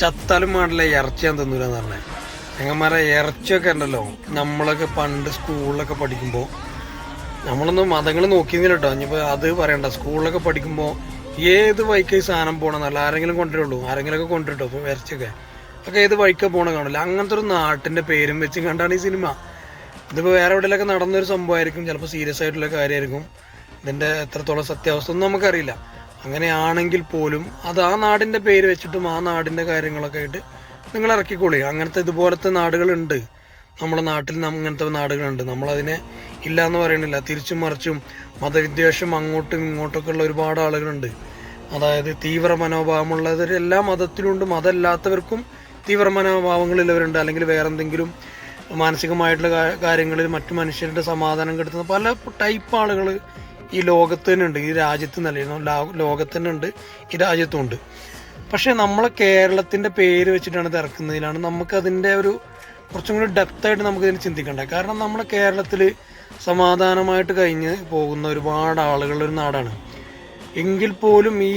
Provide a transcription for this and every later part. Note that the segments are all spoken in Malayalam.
ചത്താലും വേണ്ടില്ല ഇറച്ചി ഞാൻ തിന്നൂലെന്ന് പറഞ്ഞേ. ഞങ്ങന്മാരെ ഇറച്ചിയൊക്കെ ഉണ്ടല്ലോ നമ്മളൊക്കെ പണ്ട് സ്കൂളിലൊക്കെ പഠിക്കുമ്പോൾ നമ്മളൊന്നും മതങ്ങൾ നോക്കിയിരുന്നില്ല കേട്ടോ. ഇനിയിപ്പോൾ അത് പറയണ്ട സ്കൂളിലൊക്കെ പഠിക്കുമ്പോൾ ഏത് വഴിക്ക് സാധനം പോകണമെന്നല്ല ആരെങ്കിലും കൊണ്ടുവരുള്ളൂ. ആരെങ്കിലുമൊക്കെ കൊണ്ടുവരട്ടോ ഇപ്പോൾ ഇറച്ചിയൊക്കെ. ഒക്കെ ഏത് വഴിക്ക പോകണം കാണില്ല അങ്ങനത്തെ ഒരു നാട്ടിന്റെ പേരും വെച്ച് കണ്ടാണ് ഈ സിനിമ. ഇതിപ്പോൾ വേറെ എവിടെയൊക്കെ നടന്നൊരു സംഭവമായിരിക്കും ചിലപ്പോൾ സീരിയസ് ആയിട്ടുള്ള കാര്യമായിരിക്കും. ഇതിന്റെ എത്രത്തോളം സത്യാവസ്ഥ ഒന്നും നമുക്കറിയില്ല. അങ്ങനെയാണെങ്കിൽ പോലും അത് ആ നാടിന്റെ പേര് വെച്ചിട്ടും ആ നാടിന്റെ കാര്യങ്ങളൊക്കെ ആയിട്ട് നിങ്ങൾ ഇറക്കിക്കോളി അങ്ങനത്തെ ഇതുപോലത്തെ നാടുകളുണ്ട്. നമ്മുടെ നാട്ടിൽ അങ്ങനത്തെ നാടുകളുണ്ട്. നമ്മളതിനെ ഇല്ല എന്ന് പറയണില്ല. തിരിച്ചും മറിച്ചും മതവിദ്വേഷം അങ്ങോട്ടും ഇങ്ങോട്ടൊക്കെ ഉള്ള ഒരുപാട് ആളുകളുണ്ട്. അതായത് തീവ്ര മനോഭാവമുള്ളവർ മതത്തിലുണ്ട്. മതമല്ലാത്തവർക്കും തീവ്ര മനോഭാവങ്ങളുള്ളവരുണ്ട് അല്ലെങ്കിൽ വേറെ എന്തെങ്കിലും മാനസികമായിട്ടുള്ള കാര്യങ്ങളിൽ മറ്റു മനുഷ്യരുടെ സമാധാനം കെടുത്തുന്ന പല ടൈപ്പ് ആളുകൾ ഈ ലോകത്ത് തന്നെ ഉണ്ട് ഈ രാജ്യത്ത് നിലനിന്നു ലോകത്ത് തന്നെ ഉണ്ട് ഈ രാജ്യത്തും ഉണ്ട്. പക്ഷെ നമ്മളെ കേരളത്തിന്റെ പേര് വെച്ചിട്ടാണ് തിറക്കുന്നതിലാണ് അതിന്റെ ഒരു കുറച്ചും കൂടി ഡെപ്ത് ആയിട്ട് നമുക്ക് ഇതിന് ചിന്തിക്കണ്ട കാരണം നമ്മുടെ കേരളത്തിൽ സമാധാനമായിട്ട് കഴിഞ്ഞ് പോകുന്ന ഒരുപാട് ആളുകളുടെ ഒരു നാടാണ്. എങ്കിൽ പോലും ഈ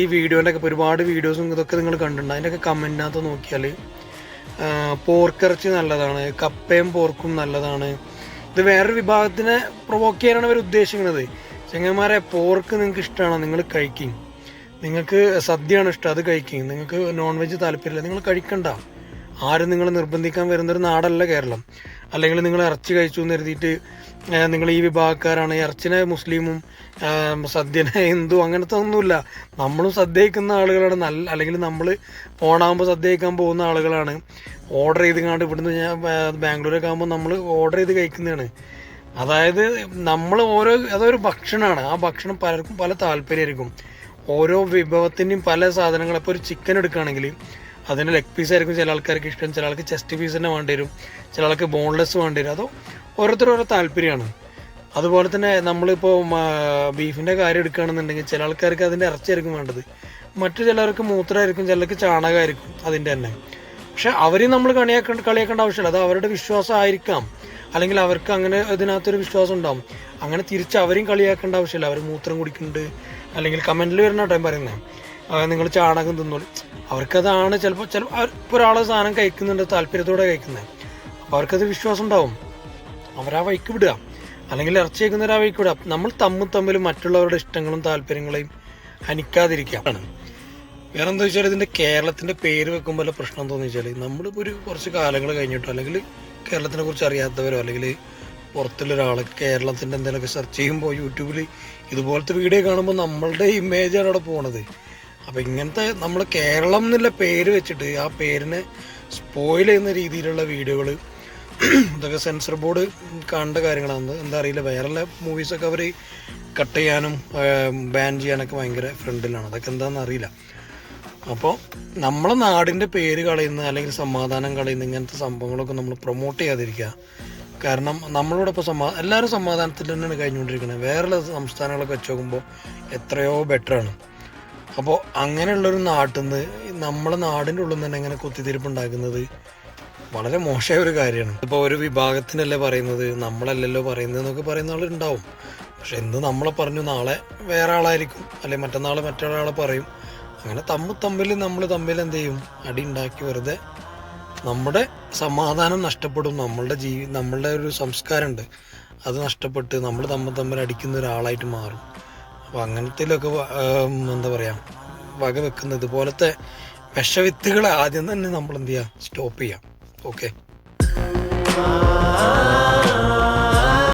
ഈ വീഡിയോന്റെ ഒക്കെ ഒരുപാട് വീഡിയോസും ഇതൊക്കെ നിങ്ങൾ കണ്ടിട്ടുണ്ട്. അതിന്റെയൊക്കെ കമന്റിനകത്ത് നോക്കിയാൽ പോർക്കിറച്ചി നല്ലതാണ് കപ്പയും പോർക്കും നല്ലതാണ്. ഇത് വേറൊരു വിഭാഗത്തിനെ പ്രൊവോക്ക് ചെയ്യാനാണ് അവർ ഉദ്ദേശിക്കുന്നത്. ചെങ്ങന്മാരെ പോർക്ക് നിങ്ങൾക്ക് ഇഷ്ടമാണോ നിങ്ങൾ കഴിക്കും. നിങ്ങൾക്ക് സദ്യയാണ് ഇഷ്ടം അത് കഴിക്കും. നിങ്ങൾക്ക് നോൺ വെജ് താല്പര്യമില്ല നിങ്ങൾ കഴിക്കണ്ട. ആരും നിങ്ങൾ നിർബന്ധിക്കാൻ വരുന്നൊരു നാടല്ല കേരളം. അല്ലെങ്കിൽ നിങ്ങൾ ഇറച്ചി കഴിച്ചു എന്ന് കരുതിയിട്ട് നിങ്ങൾ ഈ വിഭാഗക്കാരാണ് ഇറച്ചിനെ മുസ്ലിമും സദ്യനെ ഹിന്ദു അങ്ങനത്തെ ഒന്നുമില്ല. നമ്മളും സദ്യ കഴിക്കുന്ന ആളുകളാണ്. നല്ല അല്ലെങ്കിൽ നമ്മൾ ഓണാകുമ്പോൾ സദ്യ കഴിക്കാൻ പോകുന്ന ആളുകളാണ്. ഓർഡർ ചെയ്ത് കണ്ട് ഇവിടുന്ന് ഞാൻ ബാംഗ്ലൂരൊക്കെ ആകുമ്പോൾ നമ്മൾ ഓർഡർ ചെയ്ത് കഴിക്കുന്നതാണ്. അതായത് നമ്മൾ ഓരോ അതൊരു ഭക്ഷണമാണ് ആ ഭക്ഷണം പലർക്കും പല താല്പര്യമായിരിക്കും. ഓരോ വിഭവത്തിന്റെയും പല സാധനങ്ങൾ ഇപ്പോൾ ഒരു ചിക്കൻ എടുക്കുകയാണെങ്കിൽ അതിന് ലെഗ് പീസ് ആയിരിക്കും ചില ആൾക്കാർക്ക് ഇഷ്ടം. ചില ആൾക്ക് ചെസ്റ്റ് പീസ് തന്നെ വേണ്ടി വരും. ചില ആൾക്ക് ബോൺലെസ് വേണ്ടി വരും. അതോ ഓരോരുത്തർ ഓരോ താല്പര്യമാണ്. അതുപോലെ തന്നെ നമ്മളിപ്പോൾ ബീഫിന്റെ കാര്യം എടുക്കുകയാണെന്നുണ്ടെങ്കിൽ ചില ആൾക്കാർക്ക് അതിന്റെ ഇറച്ചിയായിരിക്കും വേണ്ടത്. മറ്റു ചിലർക്ക് മൂത്രമായിരിക്കും ചിലർക്ക് ചാണകമായിരിക്കും അതിന്റെ തന്നെ. പക്ഷെ അവരെ നമ്മൾ കളിയാക്കേണ്ട കളിയാക്കേണ്ട ആവശ്യമില്ല. അത് അവരുടെ വിശ്വാസം ആയിരിക്കാം. അല്ലെങ്കിൽ അവർക്ക് അങ്ങനെ ഇതിനകത്തൊരു വിശ്വാസം ഉണ്ടാവും. അങ്ങനെ തിരിച്ച് അവരെയും കളിയാക്കേണ്ട ആവശ്യമില്ല. അവർ മൂത്രം കുടിക്കുന്നുണ്ട്. അല്ലെങ്കിൽ കമന്റിൽ വരുന്ന ടൈം പറയുന്നത് നിങ്ങൾ ചാണകം തിന്നോളൂ അവർക്കതാണ് ചിലപ്പോൾ ചിലപ്പോൾ ഇപ്പോൾ ഒരാൾ സാധനം കഴിക്കുന്നുണ്ട് താല്പര്യത്തോടെ കഴിക്കുന്നത് അപ്പോൾ അവർക്കത് വിശ്വാസം ഉണ്ടാവും. അവരാ വഴിക്ക് വിടുക. അല്ലെങ്കിൽ ഇറച്ചി കഴിക്കുന്നവരാ വഴിക്ക് വിടുക. നമ്മൾ തമ്മിൽ തമ്മിൽ മറ്റുള്ളവരുടെ ഇഷ്ടങ്ങളും താല്പര്യങ്ങളെയും ഹനിക്കാതിരിക്കുക. വേറെ എന്താ വെച്ചാൽ ഇതിന്റെ കേരളത്തിന്റെ പേര് വെക്കുമ്പോൾ വല്ല പ്രശ്നം എന്താണെന്ന് വെച്ചാൽ നമ്മളിപ്പോൾ ഒരു കുറച്ച് കാലങ്ങൾ കഴിഞ്ഞിട്ടോ അല്ലെങ്കിൽ കേരളത്തിനെ കുറിച്ച് അറിയാത്തവരോ അല്ലെങ്കിൽ പുറത്തുള്ള ഒരാൾ കേരളത്തിന്റെ എന്തെങ്കിലുമൊക്കെ സെർച്ച് ചെയ്യുമ്പോൾ യൂട്യൂബിൽ ഇതുപോലത്തെ വീഡിയോ കാണുമ്പോൾ നമ്മളുടെ ഇമേജാണ് അവിടെ പോണത്. അപ്പോൾ ഇങ്ങനത്തെ നമ്മൾ കേരളം എന്നുള്ള പേര് വെച്ചിട്ട് ആ പേരിനെ സ്പോയിൽ ചെയ്യുന്ന രീതിയിലുള്ള വീഡിയോകൾ ഇതൊക്കെ സെൻസർ ബോർഡ് കാണേണ്ട കാര്യങ്ങളാണ്. എന്താ അറിയില്ല വേറെ മൂവീസൊക്കെ അവർ കട്ട് ചെയ്യാനും ബാൻ ചെയ്യാനൊക്കെ ഭയങ്കര ഫ്രണ്ടിലാണ് അതൊക്കെ എന്താണെന്ന് അറിയില്ല. അപ്പോൾ നമ്മളെ നാടിന്റെ പേര് കളയുന്ന അല്ലെങ്കിൽ സമാധാനം കളയുന്ന ഇങ്ങനത്തെ സംഭവങ്ങളൊക്കെ നമ്മൾ പ്രൊമോട്ട് ചെയ്യാതിരിക്കുക. കാരണം നമ്മളോട് ഇപ്പോൾ സമാ എല്ലാവരും സമാധാനത്തിൽ തന്നെയാണ് കഴിഞ്ഞുകൊണ്ടിരിക്കുന്നത്. വേറെ സംസ്ഥാനങ്ങളൊക്കെ വെച്ച് നോക്കുമ്പോൾ എത്രയോ ബെറ്ററാണ് അപ്പോൾ അങ്ങനെയുള്ളൊരു നാട്ടിൽ നിന്ന് നമ്മളെ നാടിന്റെ ഉള്ളിൽ തന്നെ ഇങ്ങനെ കുത്തിത്തിരിപ്പ് ഉണ്ടാക്കുന്നത് വളരെ മോശമായ ഒരു കാര്യമാണ്. ഇപ്പോൾ ഒരു വിഭാഗത്തിനല്ലേ പറയുന്നത് നമ്മളല്ലല്ലോ പറയുന്നത് എന്നൊക്കെ പറയുന്ന ആളുണ്ടാവും പക്ഷെ ഇന്ന് നമ്മളെ പറഞ്ഞു നാളെ വേറെ ആളായിരിക്കും. അല്ലെങ്കിൽ മറ്റന്നാൾ മറ്റൊരാളെ പറയും. അങ്ങനെ തമ്മിൽ തമ്മിൽ നമ്മൾ തമ്മിൽ എന്ത് ചെയ്യും? അടി ഉണ്ടാക്കി വെറുതെ നമ്മുടെ സമാധാനം നഷ്ടപ്പെടും. നമ്മളുടെ ജീവി നമ്മളുടെ ഒരു സംസ്കാരമുണ്ട്. അത് നഷ്ടപ്പെട്ട് നമ്മൾ തമ്മിൽ തമ്മിൽ അടിക്കുന്ന ഒരാളായിട്ട് മാറും. അപ്പോൾ അങ്ങനത്തിലൊക്കെ എന്താ പറയുക വക വെക്കുന്ന ഇതുപോലത്തെ വിഷവിത്തുകളെ ആദ്യം തന്നെ നമ്മൾ എന്ത് ചെയ്യുക സ്റ്റോപ്പ് ചെയ്യാം. ഓക്കെ.